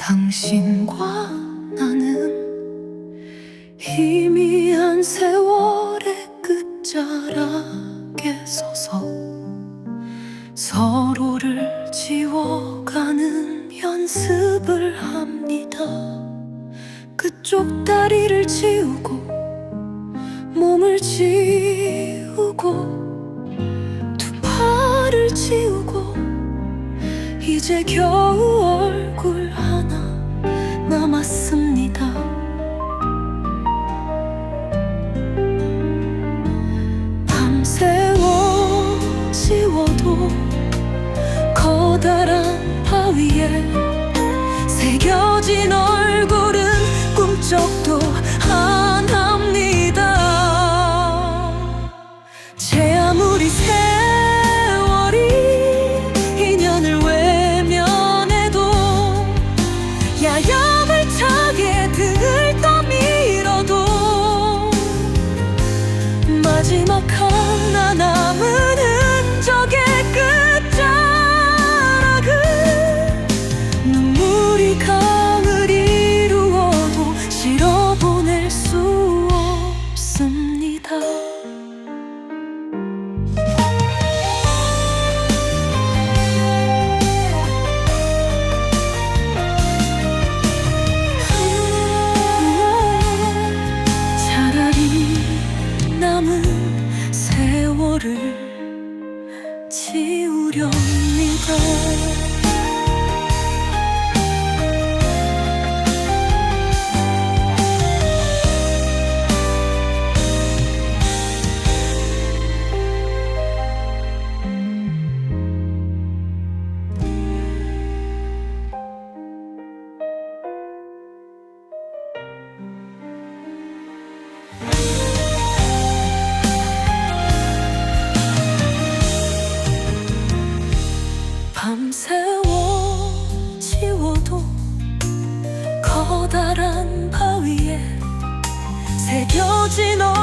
당신과 나는 희미한 세월의 끝자락에 서서 서로를 지워가는 연습을 합니다. 그쪽 다리를 지우고 몸을 지우고 두 팔을 지우고 이제 겨우 얼굴 한 나 남았습니다. 밤새워 지워도 커다란 바위에 새겨진 얼굴 come 지우렵니다. 새겨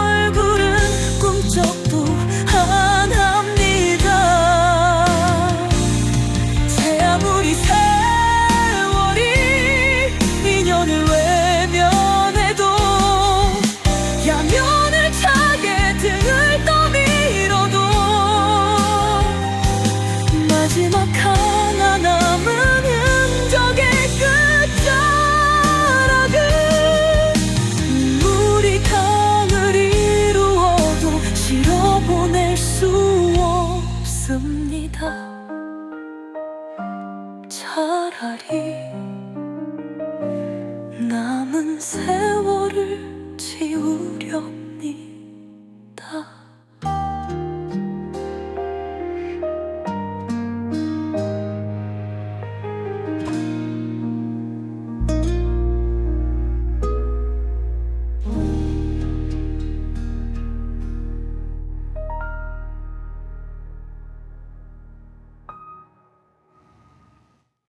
수 없습니다. 차라리 남은 세월을 지우려